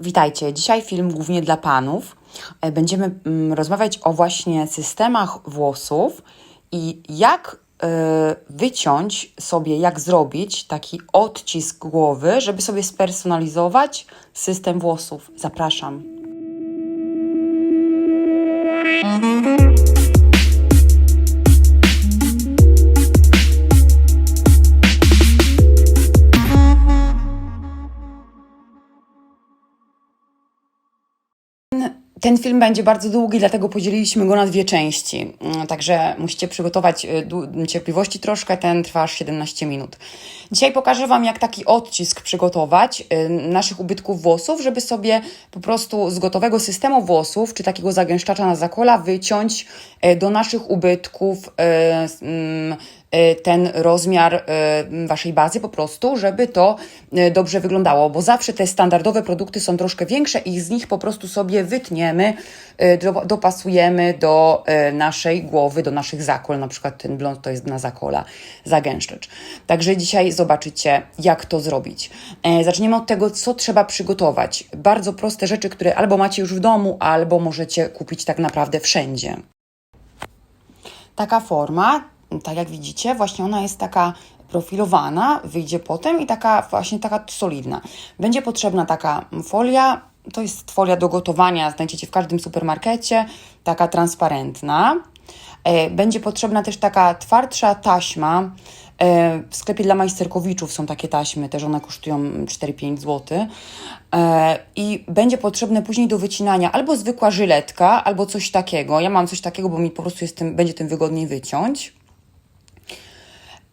Witajcie. Dzisiaj film głównie dla panów. E, Będziemy mm, rozmawiać o właśnie systemach włosów i jak e, wyciąć sobie, jak zrobić taki odcisk głowy, żeby sobie spersonalizować system włosów. Zapraszam. Ten film będzie bardzo długi, dlatego podzieliliśmy go na dwie części. Mm, Także musicie przygotować y, cierpliwości troszkę, ten trwa aż 17 minut. Dzisiaj pokażę Wam, jak taki odcisk przygotować y, naszych ubytków włosów, żeby sobie po prostu z gotowego systemu włosów, czy takiego zagęszczacza na zakola, wyciąć y, do naszych ubytków mm, ten rozmiar y, waszej bazy po prostu, żeby to y, dobrze wyglądało, bo zawsze te standardowe produkty są troszkę większe i z nich po prostu sobie wytniemy, y, do, dopasujemy do y, naszej głowy, do naszych zakol, na przykład ten blond to jest na zakola, zagęszczacz. Także dzisiaj zobaczycie, jak to zrobić. E, Zaczniemy od tego, co trzeba przygotować. Bardzo proste rzeczy, które albo macie już w domu, albo możecie kupić tak naprawdę wszędzie. Taka forma, tak jak widzicie, właśnie ona jest taka profilowana, wyjdzie potem i taka właśnie taka solidna. Będzie potrzebna taka folia, to jest folia do gotowania, znajdziecie w każdym supermarkecie, taka transparentna. E, Będzie potrzebna też taka twardsza taśma. E, W sklepie dla majsterkowiczów są takie taśmy, też one kosztują 4-5 zł. E, I będzie potrzebne później do wycinania albo zwykła żyletka, albo coś takiego. Ja mam coś takiego, bo mi po prostu jest tym, będzie tym wygodniej wyciąć.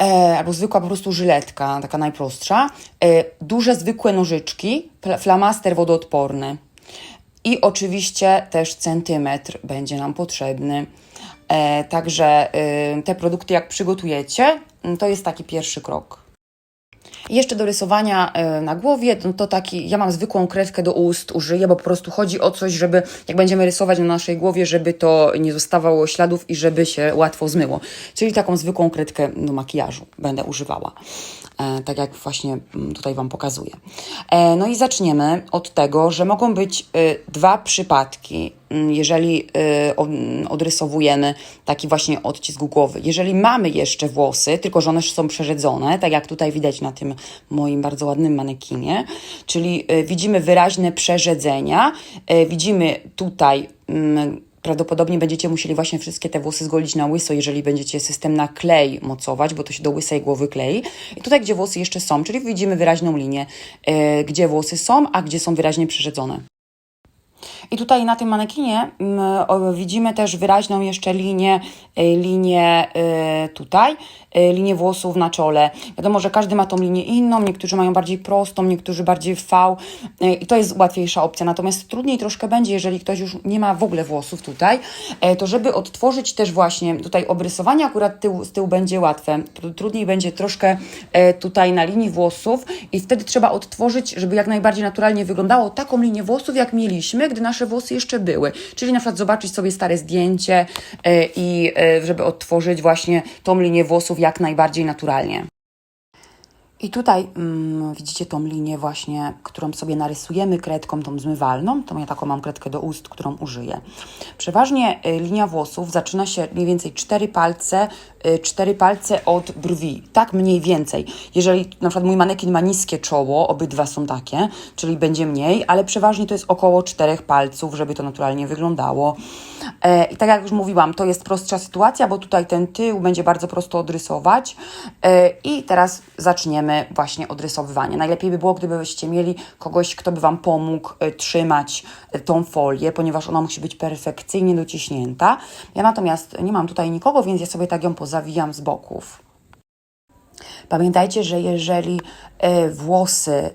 E, albo zwykła po prostu żyletka, taka najprostsza. E, duże, zwykłe nożyczki, flamaster wodoodporny. I oczywiście też centymetr będzie nam potrzebny. E, także e, te produkty, jak przygotujecie, to jest taki pierwszy krok. I jeszcze do rysowania e, na głowie, no to taki, ja mam zwykłą kredkę do ust, użyję, bo po prostu chodzi o coś, żeby jak będziemy rysować na naszej głowie, żeby to nie zostawało śladów i żeby się łatwo zmyło. Czyli taką zwykłą kredkę do makijażu będę używała. E, tak jak właśnie mm, tutaj Wam pokazuję. E, no i zaczniemy od tego, że mogą być dwa przypadki, mm, jeżeli odrysowujemy taki właśnie odcisk głowy. Jeżeli mamy jeszcze włosy, tylko że one są przerzedzone, tak jak tutaj widać na tym moim bardzo ładnym manekinie, czyli e, widzimy wyraźne przerzedzenia, e, widzimy tutaj mm, Prawdopodobnie będziecie musieli właśnie wszystkie te włosy zgolić na łyso, jeżeli będziecie system na klej mocować, bo to się do łysej głowy klei. I tutaj, gdzie włosy jeszcze są, czyli widzimy wyraźną linię, e, gdzie włosy są, a gdzie są wyraźnie przerzedzone. I tutaj na tym manekinie mm, widzimy też wyraźną jeszcze linię, y, linię y, tutaj, y, linię włosów na czole. Wiadomo, że każdy ma tą linię inną, niektórzy mają bardziej prostą, niektórzy bardziej V i to jest łatwiejsza opcja. Natomiast trudniej troszkę będzie, jeżeli ktoś już nie ma w ogóle włosów tutaj, to żeby odtworzyć też właśnie tutaj obrysowanie, akurat tył, z tyłu będzie łatwe. Tr- Trudniej będzie troszkę tutaj na linii włosów i wtedy trzeba odtworzyć, żeby jak najbardziej naturalnie wyglądało taką linię włosów, jak mieliśmy, gdy nasze włosy jeszcze były. Czyli na przykład zobaczyć sobie stare zdjęcie e, i e, żeby odtworzyć właśnie tą linię włosów jak najbardziej naturalnie. I tutaj mm, widzicie tą linię właśnie, którą sobie narysujemy kredką tą zmywalną. To ja taką mam kredkę do ust, którą użyję. Przeważnie y, linia włosów zaczyna się mniej więcej cztery palce, y, cztery palce od brwi. Tak mniej więcej. Jeżeli na przykład mój manekin ma niskie czoło, obydwa są takie, czyli będzie mniej, ale przeważnie to jest około czterech palców, żeby to naturalnie wyglądało. E, I tak jak już mówiłam, to jest prostsza sytuacja, bo tutaj ten tył będzie bardzo prosto odrysować. E, I teraz zaczniemy właśnie odrysowywanie. Najlepiej by było, gdybyście mieli kogoś, kto by Wam pomógł e, trzymać e, tą folię, ponieważ ona musi być perfekcyjnie dociśnięta. Ja natomiast nie mam tutaj nikogo, więc ja sobie tak ją pozawijam z boków. Pamiętajcie, że jeżeli e, włosy e,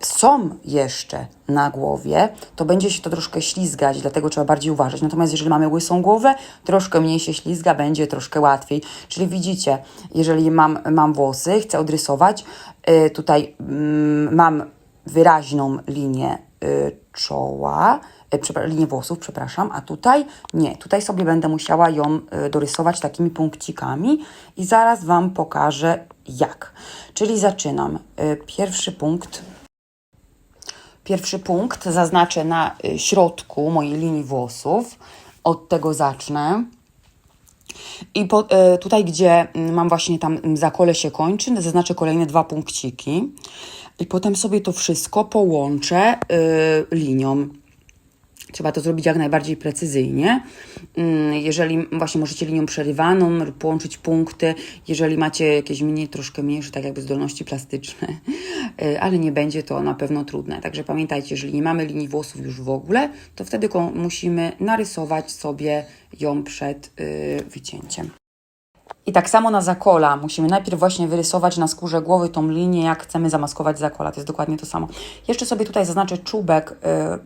są jeszcze na głowie, to będzie się to troszkę ślizgać, dlatego trzeba bardziej uważać. Natomiast jeżeli mamy łysą głowę, troszkę mniej się ślizga, będzie troszkę łatwiej. Czyli widzicie, jeżeli mam, mam włosy, chcę odrysować, e, tutaj mm, mam wyraźną linię czoła, linię włosów, przepraszam, a tutaj nie. Tutaj sobie będę musiała ją dorysować takimi punkcikami i zaraz Wam pokażę jak. Czyli zaczynam. Y, Pierwszy punkt Pierwszy punkt zaznaczę na y, środku mojej linii włosów. Od tego zacznę. I po, e, tutaj, gdzie mm, mam właśnie tam mm, zakole się kończy, zaznaczę kolejne dwa punkciki. I potem sobie to wszystko połączę y, linią. Trzeba to zrobić jak najbardziej precyzyjnie. Mm, Jeżeli właśnie możecie linią przerywaną połączyć punkty, jeżeli macie jakieś mniej, troszkę mniejsze, tak jakby zdolności plastyczne, y, ale nie będzie to na pewno trudne. Także pamiętajcie, jeżeli nie mamy linii włosów już w ogóle, to wtedy musimy narysować sobie ją przed y, wycięciem. I tak samo na zakola. Musimy najpierw właśnie wyrysować na skórze głowy tą linię, jak chcemy zamaskować zakola. To jest dokładnie to samo. Jeszcze sobie tutaj zaznaczę czubek y,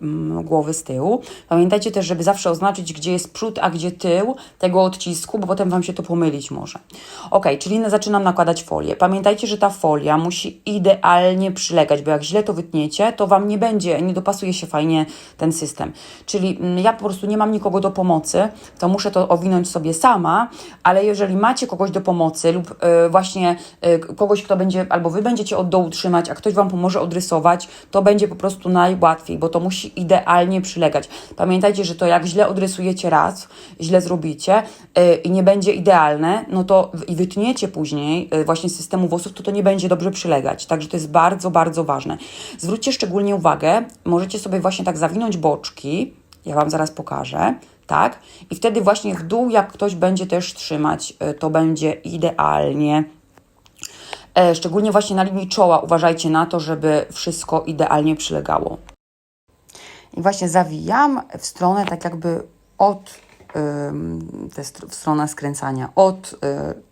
mm, głowy z tyłu. Pamiętajcie też, żeby zawsze oznaczyć, gdzie jest przód, a gdzie tył tego odcisku, bo potem Wam się to pomylić może. Ok, czyli na- zaczynam nakładać folię. Pamiętajcie, że ta folia musi idealnie przylegać, bo jak źle to wytniecie, to Wam nie będzie, nie dopasuje się fajnie ten system. Czyli mm, ja po prostu nie mam nikogo do pomocy, to muszę to owinąć sobie sama, ale jeżeli macie kogoś do pomocy lub y, właśnie y, kogoś, kto będzie, albo Wy będziecie od dołu trzymać, a ktoś Wam pomoże odrysować, to będzie po prostu najłatwiej, bo to musi idealnie przylegać. Pamiętajcie, że to jak źle odrysujecie raz, źle zrobicie y, i nie będzie idealne, no to i wytniecie później właśnie z systemu włosów, to to nie będzie dobrze przylegać. Także to jest bardzo, bardzo ważne. Zwróćcie szczególnie uwagę, możecie sobie właśnie tak zawinąć boczki, ja Wam zaraz pokażę, tak? I wtedy właśnie w dół, jak ktoś będzie też trzymać, y, to będzie idealnie. E, Szczególnie właśnie na linii czoła uważajcie na to, żeby wszystko idealnie przylegało. I właśnie zawijam w stronę tak jakby od w stronę skręcania, od y,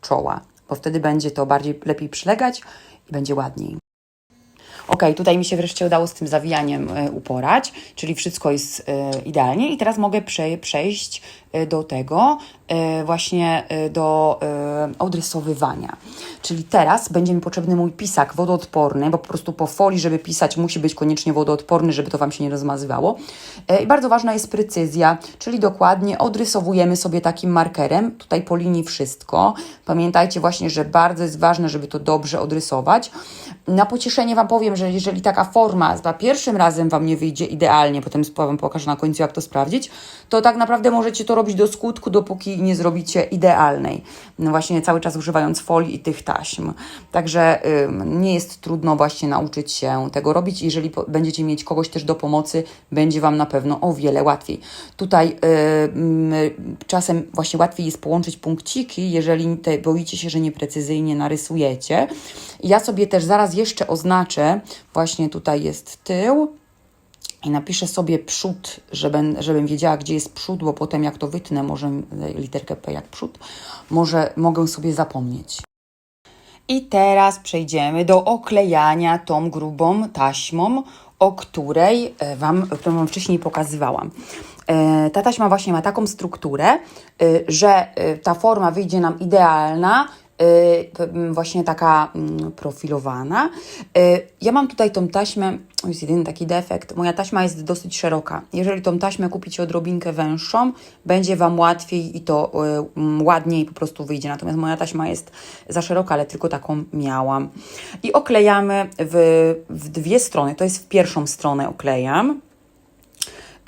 czoła, bo wtedy będzie to bardziej lepiej przylegać i będzie ładniej. Ok, tutaj mi się wreszcie udało z tym zawijaniem y, uporać, czyli wszystko jest y, idealnie i teraz mogę prze, przejść do tego y, właśnie y, do odrysowywania. Czyli teraz będzie mi potrzebny mój pisak wodoodporny, bo po prostu po folii, żeby pisać, musi być koniecznie wodoodporny, żeby to Wam się nie rozmazywało. I bardzo ważna jest precyzja, czyli dokładnie odrysowujemy sobie takim markerem, tutaj po linii wszystko. Pamiętajcie właśnie, że bardzo jest ważne, żeby to dobrze odrysować. Na pocieszenie Wam powiem, że jeżeli taka forma za pierwszym razem Wam nie wyjdzie idealnie, potem Wam pokażę na końcu, jak to sprawdzić, to tak naprawdę możecie to robić do skutku, dopóki nie zrobicie idealnej. No właśnie cały czas używając folii i tych taśm. Także nie jest trudno właśnie nauczyć się tego robić. Jeżeli będziecie mieć kogoś też do pomocy, będzie Wam na pewno o wiele łatwiej. Tutaj czasem właśnie łatwiej jest połączyć punkciki, jeżeli te, boicie się, że nieprecyzyjnie narysujecie. Ja sobie też zaraz jeszcze oznaczę, właśnie tutaj jest tył, i napiszę sobie przód, żebym, żebym wiedziała, gdzie jest przód, bo potem jak to wytnę, może e, literkę P jak przód, może mogę sobie zapomnieć. I teraz przejdziemy do oklejania tą grubą taśmą, o której e, Wam, którą Wam wcześniej pokazywałam. E, Ta taśma właśnie ma taką strukturę, że ta forma wyjdzie nam idealna, właśnie taka mm, profilowana. Y, Ja mam tutaj tą taśmę, jest jedyny taki defekt, moja taśma jest dosyć szeroka. Jeżeli tą taśmę kupicie odrobinkę węższą, będzie Wam łatwiej i to y, mm, ładniej po prostu wyjdzie. Natomiast moja taśma jest za szeroka, ale tylko taką miałam. I oklejamy w, w dwie strony, to jest w pierwszą stronę oklejam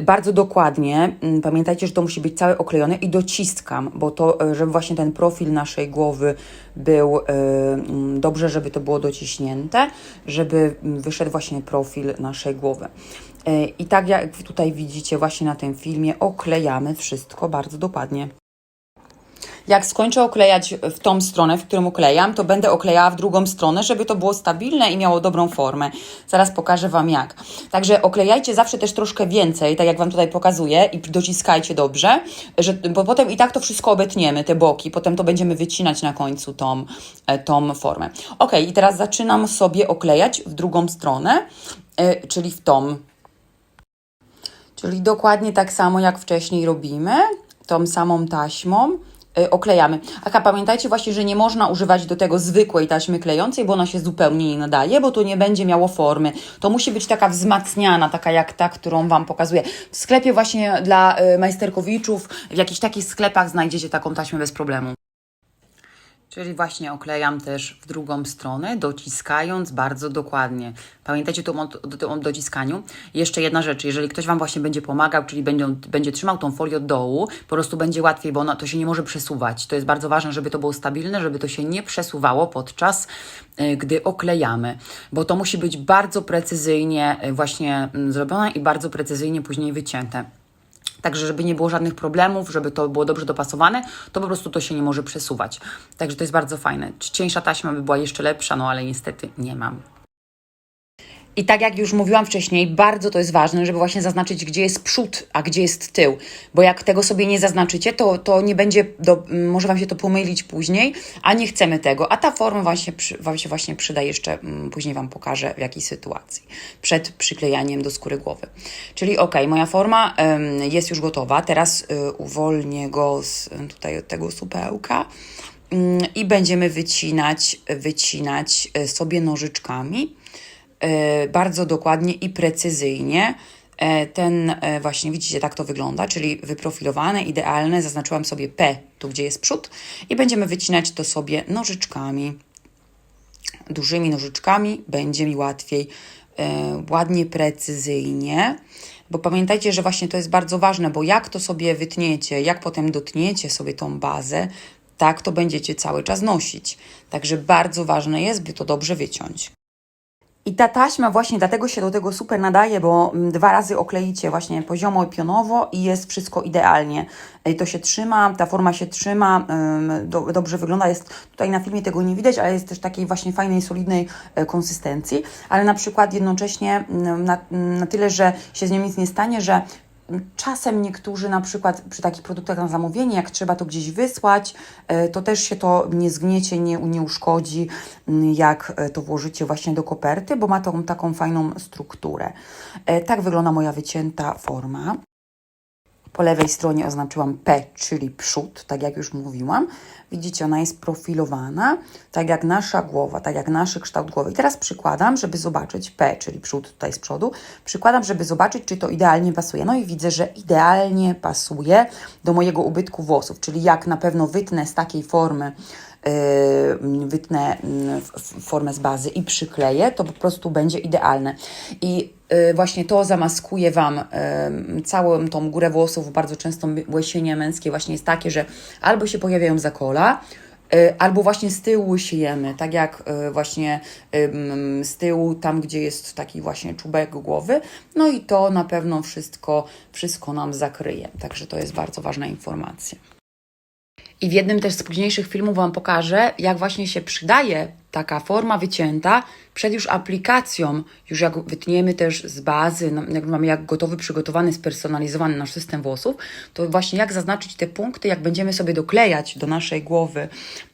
bardzo dokładnie. mm, Pamiętajcie, że to musi być całe oklejone i dociskam, bo to, e, żeby właśnie ten profil naszej głowy był e, mm, dobrze, żeby to było dociśnięte, żeby mm, wyszedł właśnie profil naszej głowy. E, I tak jak tutaj widzicie właśnie na tym filmie, oklejamy wszystko bardzo dokładnie. Jak skończę oklejać w tą stronę, w którą oklejam, to będę oklejała w drugą stronę, żeby to było stabilne i miało dobrą formę. Zaraz pokażę Wam jak. Także oklejajcie zawsze też troszkę więcej, tak jak Wam tutaj pokazuję i dociskajcie dobrze, że, bo potem i tak to wszystko obetniemy, te boki, potem to będziemy wycinać na końcu tą, e, tą formę. Ok, i teraz zaczynam sobie oklejać w drugą stronę, e, czyli w tą. Czyli dokładnie tak samo jak wcześniej robimy, tą samą taśmą oklejamy. Aka, pamiętajcie właśnie, że nie można używać do tego zwykłej taśmy klejącej, bo ona się zupełnie nie nadaje, bo to nie będzie miało formy. To musi być taka wzmacniana, taka jak ta, którą Wam pokazuję. W sklepie właśnie dla y, majsterkowiczów, w jakichś takich sklepach znajdziecie taką taśmę bez problemu. Czyli właśnie oklejam też w drugą stronę, dociskając bardzo dokładnie. Pamiętajcie tu o, dociskaniu. Jeszcze jedna rzecz, jeżeli ktoś Wam właśnie będzie pomagał, czyli będzie, będzie trzymał tą folię od dołu, po prostu będzie łatwiej, bo ona, to się nie może przesuwać. To jest bardzo ważne, żeby to było stabilne, żeby to się nie przesuwało podczas y, gdy oklejamy, bo to musi być bardzo precyzyjnie y, właśnie y, zrobione i bardzo precyzyjnie później wycięte. Także, żeby nie było żadnych problemów, żeby to było dobrze dopasowane, to po prostu to się nie może przesuwać. Także to jest bardzo fajne. Cieńsza taśma by była jeszcze lepsza, no ale niestety nie mam. I tak jak już mówiłam wcześniej, bardzo to jest ważne, żeby właśnie zaznaczyć, gdzie jest przód, a gdzie jest tył. Bo jak tego sobie nie zaznaczycie, to, to nie będzie, do, może Wam się to pomylić później, a nie chcemy tego. A ta forma wam się, wam się właśnie przyda jeszcze, mm, później Wam pokażę w jakiej sytuacji, przed przyklejaniem do skóry głowy. Czyli ok, moja forma jest już gotowa. Teraz y, uwolnię go z, tutaj od tego supełka ym, i będziemy wycinać, wycinać y, sobie nożyczkami bardzo dokładnie i precyzyjnie. E, Ten e, właśnie, widzicie, tak to wygląda, czyli wyprofilowane, idealne. Zaznaczyłam sobie P, tu gdzie jest przód, i będziemy wycinać to sobie nożyczkami. Dużymi nożyczkami będzie mi łatwiej, e, ładnie, precyzyjnie. Bo pamiętajcie, że właśnie to jest bardzo ważne, bo jak to sobie wytniecie, jak potem dotniecie sobie tą bazę, tak to będziecie cały czas nosić. Także bardzo ważne jest, by to dobrze wyciąć. I ta taśma właśnie dlatego się do tego super nadaje, bo mm, dwa razy okleicie właśnie poziomo i pionowo i jest wszystko idealnie. To się trzyma, ta forma się trzyma, ym, do, dobrze wygląda. Jest tutaj na filmie tego nie widać, ale jest też takiej właśnie fajnej, solidnej e, konsystencji. Ale na przykład jednocześnie mm, na, na tyle, że się z nią nic nie stanie, że Czasem niektórzy na przykład przy takich produktach na zamówienie, jak trzeba to gdzieś wysłać, e, to też się to nie zgniecie, nie, nie uszkodzi, jak e, to włożycie właśnie do koperty, bo ma tą taką fajną strukturę. E, Tak wygląda moja wycięta forma. Po lewej stronie oznaczyłam P, czyli przód, tak jak już mówiłam. Widzicie, ona jest profilowana, tak jak nasza głowa, tak jak nasz kształt głowy. I teraz przykładam, żeby zobaczyć P, czyli przód tutaj z przodu. Przykładam, żeby zobaczyć, czy to idealnie pasuje. No i widzę, że idealnie pasuje do mojego ubytku włosów, czyli jak na pewno wytnę z takiej formy, yy, wytnę w- formę z bazy i przykleję, to po prostu będzie idealne. I właśnie to zamaskuje Wam yy, całą tą górę włosów. Bardzo często łysienie męskie właśnie jest takie, że albo się pojawiają zakola, yy, albo właśnie z tyłu siejemy, tak jak właśnie z tyłu, tam gdzie jest taki właśnie czubek głowy. No i to na pewno wszystko, wszystko nam zakryje. Także to jest bardzo ważna informacja. I w jednym też z późniejszych filmów Wam pokażę, jak właśnie się przydaje taka forma wycięta przed już aplikacją, już jak wytniemy też z bazy, no, jak mamy jak gotowy, przygotowany, spersonalizowany nasz system włosów, to właśnie jak zaznaczyć te punkty, jak będziemy sobie doklejać do naszej głowy,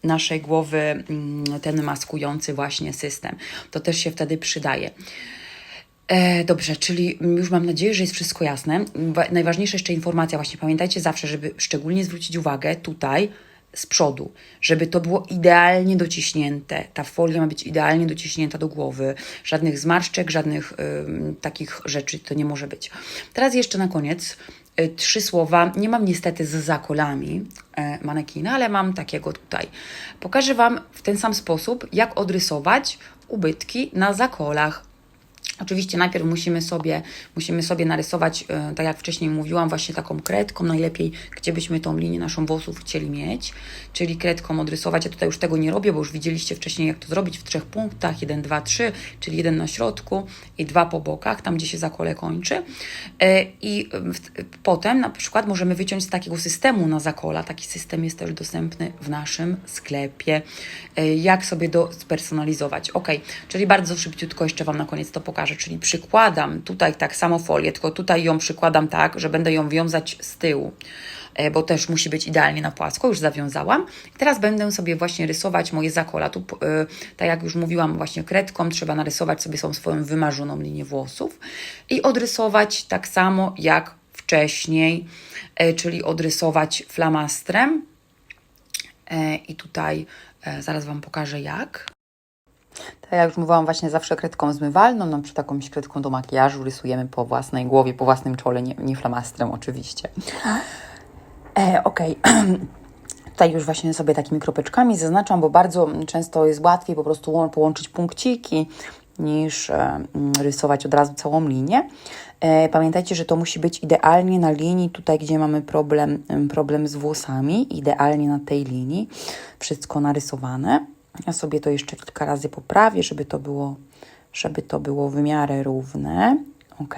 naszej głowy mm, ten maskujący właśnie system. To też się wtedy przydaje. E, dobrze, czyli już mam nadzieję, że jest wszystko jasne. Wa- Najważniejsza jeszcze informacja, właśnie pamiętajcie zawsze, żeby szczególnie zwrócić uwagę tutaj z przodu, żeby to było idealnie dociśnięte. Ta folia ma być idealnie dociśnięta do głowy. Żadnych zmarszczek, żadnych ym, takich rzeczy to nie może być. Teraz jeszcze na koniec y, trzy słowa. Nie mam niestety z zakolami e, manekina, ale mam takiego tutaj. Pokażę Wam w ten sam sposób, jak odrysować ubytki na zakolach. Oczywiście najpierw musimy sobie, musimy sobie narysować, e, tak jak wcześniej mówiłam, właśnie taką kredką, najlepiej, gdzie byśmy tą linię naszą włosów chcieli mieć, czyli kredką odrysować. Ja tutaj już tego nie robię, bo już widzieliście wcześniej, jak to zrobić w trzech punktach, 1, 2, 3, czyli jeden na środku i dwa po bokach, tam gdzie się zakole kończy. E, I w- potem na przykład możemy wyciąć z takiego systemu na zakola. Taki system jest też dostępny w naszym sklepie. E, Jak sobie do spersonalizować. Ok, czyli bardzo szybciutko jeszcze Wam na koniec to pokażę. Czyli przykładam tutaj tak samo folię, tylko tutaj ją przykładam tak, że będę ją wiązać z tyłu e, bo też musi być idealnie na płasko, już zawiązałam. Teraz będę sobie właśnie rysować moje zakola. Tu, e, tak jak już mówiłam, właśnie kredką trzeba narysować sobie swoją wymarzoną linię włosów i odrysować tak samo jak wcześniej, e, czyli odrysować flamastrem. I tutaj zaraz Wam pokażę jak. Tak jak już mówiłam, właśnie zawsze kredką zmywalną, no, czy taką kredką do makijażu rysujemy po własnej głowie, po własnym czole, nie, nie flamastrem oczywiście. E, Okej. Tutaj już właśnie sobie takimi kropeczkami zaznaczam, bo bardzo często jest łatwiej po prostu łą- połączyć punkciki niż e, mm, rysować od razu całą linię. E, Pamiętajcie, że to musi być idealnie na linii, tutaj gdzie mamy problem, em, problem z włosami, idealnie na tej linii, wszystko narysowane. Ja sobie to jeszcze kilka razy poprawię, żeby to było, żeby to było w miarę równe. Ok.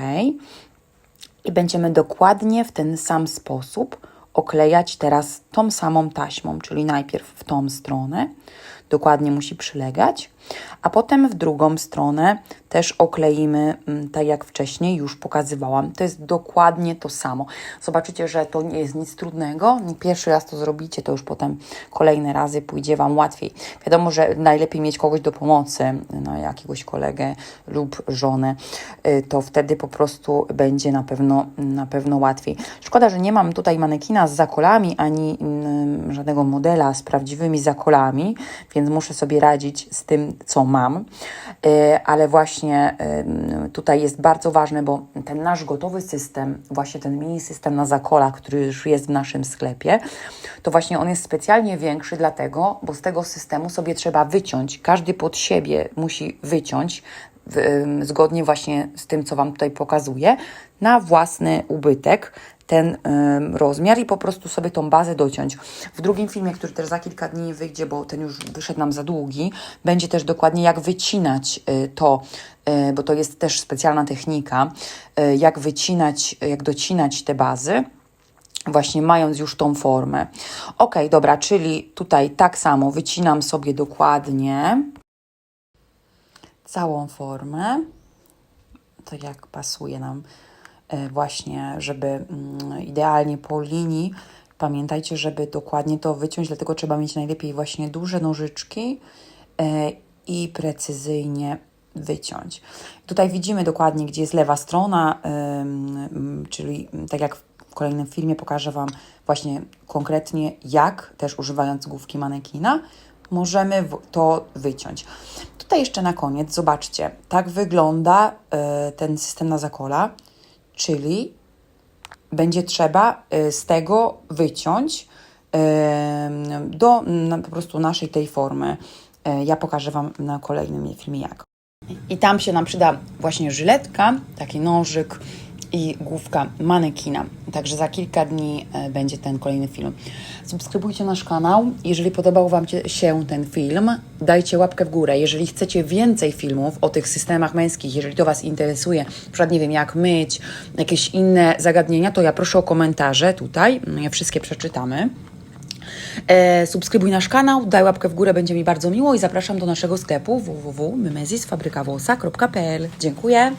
I będziemy dokładnie w ten sam sposób oklejać teraz tą samą taśmą, czyli najpierw w tą stronę, dokładnie musi przylegać, a potem w drugą stronę też okleimy, mm, tak jak wcześniej już pokazywałam. To jest dokładnie to samo. Zobaczycie, że to nie jest nic trudnego. Pierwszy raz to zrobicie, to już potem kolejne razy pójdzie Wam łatwiej. Wiadomo, że najlepiej mieć kogoś do pomocy, no, jakiegoś kolegę lub żonę, y, to wtedy po prostu będzie na pewno, na pewno łatwiej. Szkoda, że nie mam tutaj manekina z zakolami, ani mm, żadnego modela z prawdziwymi zakolami, więc muszę sobie radzić z tym, co mam. Y, Ale właśnie tutaj jest bardzo ważne, bo ten nasz gotowy system, właśnie ten mini system na zakola, który już jest w naszym sklepie, to właśnie on jest specjalnie większy dlatego, bo z tego systemu sobie trzeba wyciąć, każdy pod siebie musi wyciąć, zgodnie właśnie z tym, co Wam tutaj pokazuję, na własny ubytek ten rozmiar i po prostu sobie tą bazę dociąć. W drugim filmie, który też za kilka dni wyjdzie, bo ten już wyszedł nam za długi, będzie też dokładnie jak wycinać y, to, y, bo to jest też specjalna technika, y, jak wycinać, jak docinać te bazy właśnie mając już tą formę. Ok, dobra, czyli tutaj tak samo wycinam sobie dokładnie całą formę, to jak pasuje nam e, właśnie, żeby mm, idealnie po linii. Pamiętajcie, żeby dokładnie to wyciąć, dlatego trzeba mieć najlepiej właśnie duże nożyczki e, i precyzyjnie wyciąć. Tutaj widzimy dokładnie, gdzie jest lewa strona, czyli tak jak w kolejnym filmie pokażę Wam właśnie konkretnie, jak też używając główki manekina, możemy to wyciąć. Tutaj jeszcze na koniec, zobaczcie, tak wygląda y, ten system na zakola, czyli będzie trzeba y, z tego wyciąć y, do po prostu naszej tej formy. Y, Ja pokażę Wam na kolejnym filmie jak. I tam się nam przyda właśnie żyletka, taki nożyk i główka manekina. Także za kilka dni e, będzie ten kolejny film. Subskrybujcie nasz kanał. Jeżeli podobał Wam się ten film, dajcie łapkę w górę. Jeżeli chcecie więcej filmów o tych systemach męskich, jeżeli to Was interesuje, na nie wiem jak myć, jakieś inne zagadnienia, to ja proszę o komentarze tutaj. Je wszystkie przeczytamy. E, subskrybuj nasz kanał, daj łapkę w górę, będzie mi bardzo miło i zapraszam do naszego sklepu www.mymezisfabrykawłosa.pl. Dziękuję.